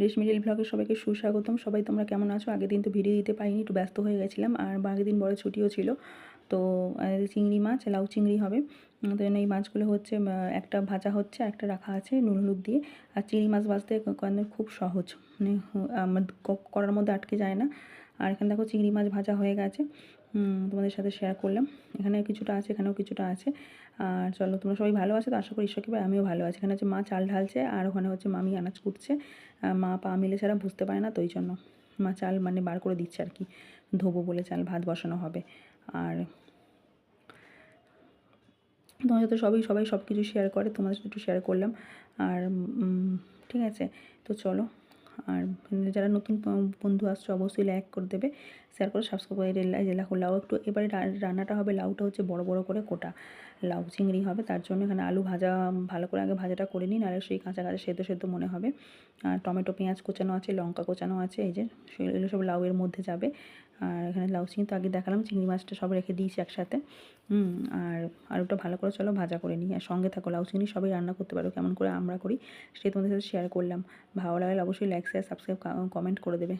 রেশমি reel ব্লগে সবাইকে সুস্বাগতম। সবাই তোমরা কেমন আছো? আগের দিন তো ভিডিও দিতে পারিনি, একটু ব্যস্ত হয়ে গেছিলাম। আর আগের দিন বড় ছুটিও ছিল। তো চিংড়ি মাছ, লাউ চিংড়ি হবে। তো জন্য এই মাছগুলো হচ্ছে একটা ভাজা হচ্ছে একটা রাখা আছে নুন, হলুদ দিয়ে। আর চিংড়ি মাছ ভাজতে ক- খুব সহজ। মানে করার মধ্যে আটকে যায় না। আর এখানে দেখো চিংড়ি মাছ ভাজা হয়ে গেছে। তোমাদের সাথে শেয়ার করলাম। এখানে কিছুটা আছে, এখানেও কিছুটা আছে। আর চলো, তোমরা সবাই ভালো আছো তো? আশা করি ঈশ্বরকে আমিও ভালো আছি। এখানে হচ্ছে মা চাল ঢালছে, আর ওখানে হচ্ছে মামি আনাজ কুটছে। মা পা মিলে ছাড়া বুঝতে পারে না তো ওই জন্য মা চাল মানে বার করে দিচ্ছে আর কি। ধোবো বলে চাল, ভাত বসানো হবে। আর তোমার সাথে সবই, সবাই সব কিছু শেয়ার করে, তোমাদের সাথে একটু শেয়ার করলাম। আর ঠিক আছে। তো চলো আর যারা নতুন বন্ধু আসছে অবশ্যই লাইক করে দেবে। শেয়ার করে সাবস্ক্রাইব করে লাখো লাউ একটু এবারে রান্নাটা হবে, লাউটা হচ্ছে বড় বড় করে কোটা। লাউ, চিংড়ি হবে, তার জন্য এখানে আলু ভাজা, ভালো করে আগে ভাজাটা করে নিন আর সেই কাঁচা কাঁচা সেদ্ধ সেদ্ধ মনে হবে। আর টমেটো, পেঁয়াজ কোচানো আছে, লঙ্কা কোচানো আছে, এই যে সেগুলো সব লাউয়ের মধ্যে যাবে। আর এখানে লাউ চিংড়ি তো আগে দেখালাম, চিংড়ি মাছটা সব রেখে দিয়েছি একসাথে। হুম, আর আলুটা ভালো করে চলো ভাজা করে নিই। আর সঙ্গে থাকো লাউ চিংড়ি সবাই রান্না করতে পারো, কেমন করে আমরা করি সেটা তোমাদের সাথে শেয়ার করলাম। ভালো লাগলে অবশ্যই লাইক শেয়ার সাবস্ক্রাইব কমেন্ট করে দেবে।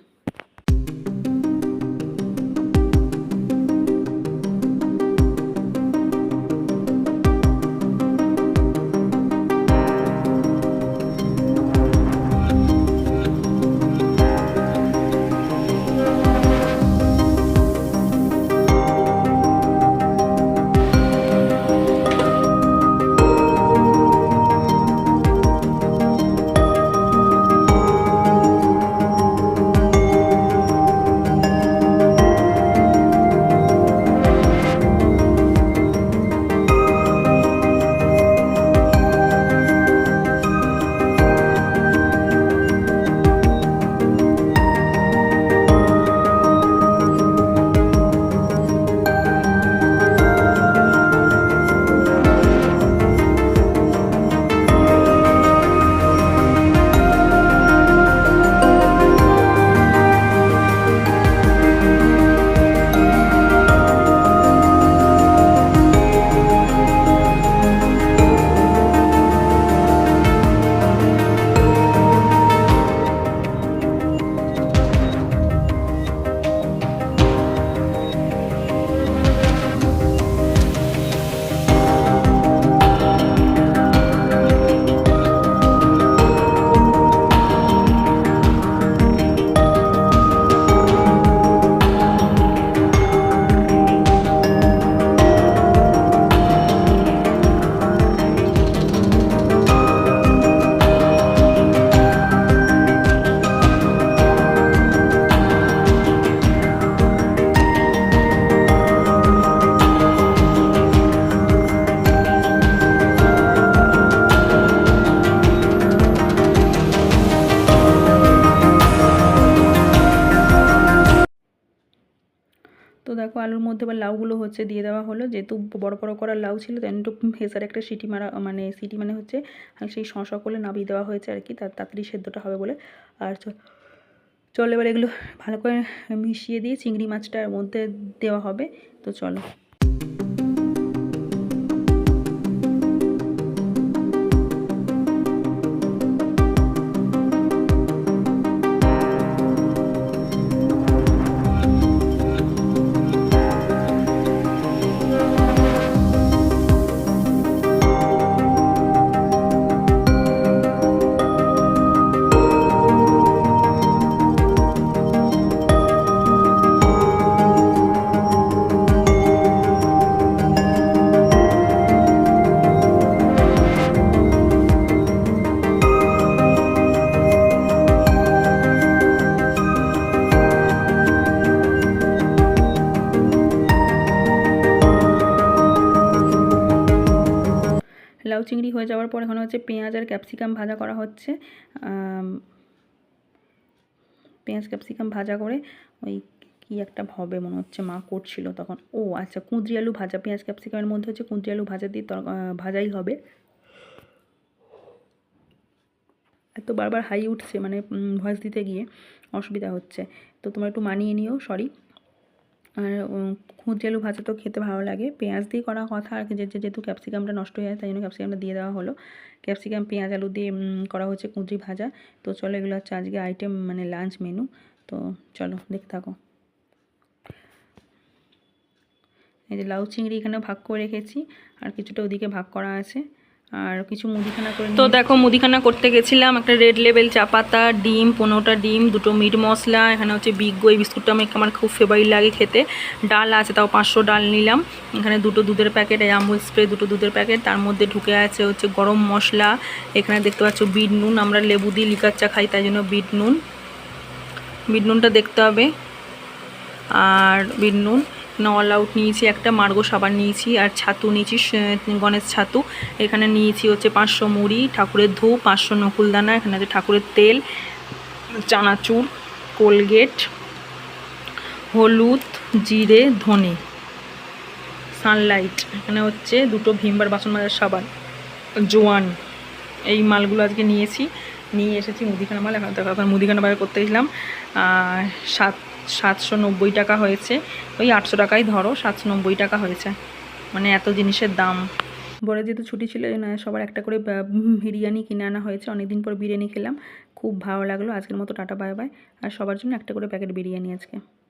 আলুর মধ্যে বা লাউগুলো হচ্ছে দিয়ে দেওয়া হলো। যেহেতু বড় বড় করা লাউ ছিল তাই একটু হেসার একটা সিটি মারা মানে সিটি মানে হচ্ছে সেই শশা করলে করে নামিয়ে দেওয়া হয়েছে আর কি তাড়াতাড়ি সেদ্ধটা হবে বলে। আর চলো এবার এগুলো ভালো করে মিশিয়ে দিয়ে চিংড়ি মাছটার মধ্যে দেওয়া হবে। তো চলো। লাউ চিংড়ি হয়ে যাওয়ার পর এখন হচ্ছে পেঁয়াজ আর ক্যাপসিকাম ভাজা করা হচ্ছে। পেঁয়াজ, ক্যাপসিকাম ভাজা করে ওই কি একটা হবে মনে হচ্ছে, মা করছিল তখন। ও আচ্ছা কুঁদরি আলু ভাজা, পেঁয়াজ, ক্যাপসিকামের মধ্যে হচ্ছে কুঁদরি আলু ভাজা দিয়ে ভাজাই হবে। এত বারবার হাই উঠছে মানে ভয়েস দিতে গিয়ে অসুবিধা হচ্ছে। তো তোমরা একটু মানিয়ে নিও সরি আর কুঁদরি আলু ভাজা তো খেতে ভালো লাগে। পেঁয়াজ দিয়ে করা কথা আর যে- যেহেতু ক্যাপসিকামটা নষ্ট হয়ে যায়, তাই জন্য ক্যাপসিকামটা দিয়ে দেওয়া হলো। ক্যাপসিকাম, পেঁয়াজ, আলু দিয়ে করা হচ্ছে কুঁদরি ভাজা। তো চলো এগুলো হচ্ছে আজকে আইটেম মানে লাঞ্চ মেনু তো চলো দেখতে থাকো। এই যে লাউ চিংড়ি এখানে ভাগ করে রেখেছি। আর কিছুটা ওদিকে ভাগ করা আছে। আর কিছু মুদিখানা করে তো দেখো মুদিখানা করতে গেছিলাম একটা রেড লেবেল চা পাতা ডিম পনেরোটা ডিম দুটো মিট মশলা এখানে হচ্ছে বিগো এই বিস্কুটটা আমি আমার খুব ফেভারিট লাগে খেতে। ডাল আছে তাও পাঁচশো ডাল নিলাম। এখানে দুটো দুধের প্যাকেট এই আমুল স্প্রে দুটো দুধের প্যাকেট তার মধ্যে ঢুকে আছে হচ্ছে গরম মশলা। এখানে দেখতে পাচ্ছ বিট নুন আমরা লেবু দিয়ে লিকার চা খাই তাই জন্য বিট নুন। বিট নুনটা দেখতে হবে। আর বিট নুন। অল আউট নিয়েছি, একটা মার্গো সাবান নিয়েছি আর ছাতু নিয়েছি গণেশ ছাতু। এখানে নিয়েছি হচ্ছে পাঁচশো মুড়ি, ঠাকুরের ধূপ, পাঁচশো নকুলদানা এখানে আছে ঠাকুরের তেল চানাচুর কোলগেট, হলুদ, জিরে, ধনে। সানলাইট, এখানে হচ্ছে দুটো ভিমবার বাসন মাজার সাবান, জোয়ান। এই মালগুলো আজকে নিয়েছি, নিয়ে এসেছি মুদিখানা মাল, এখন দেখো মুদিখানা বার করতে গেছিলাম। সাত সাতশো নব্বই টাকা হয়েছে। ওই আটশো টাকাই ধরো, সাতশো নব্বই টাকা হয়েছে। মানে এত জিনিসের দাম। বড় যেহেতু ছুটি ছিল সবার একটা করে বিরিয়ানি কিনে আনা হয়েছে। অনেকদিন পর বিরিয়ানি খেলাম। খুব ভালো লাগল। আজকের মতো টাটা, বাই বাই। আর সবার জন্য একটা করে প্যাকেট বিরিয়ানি আজকে।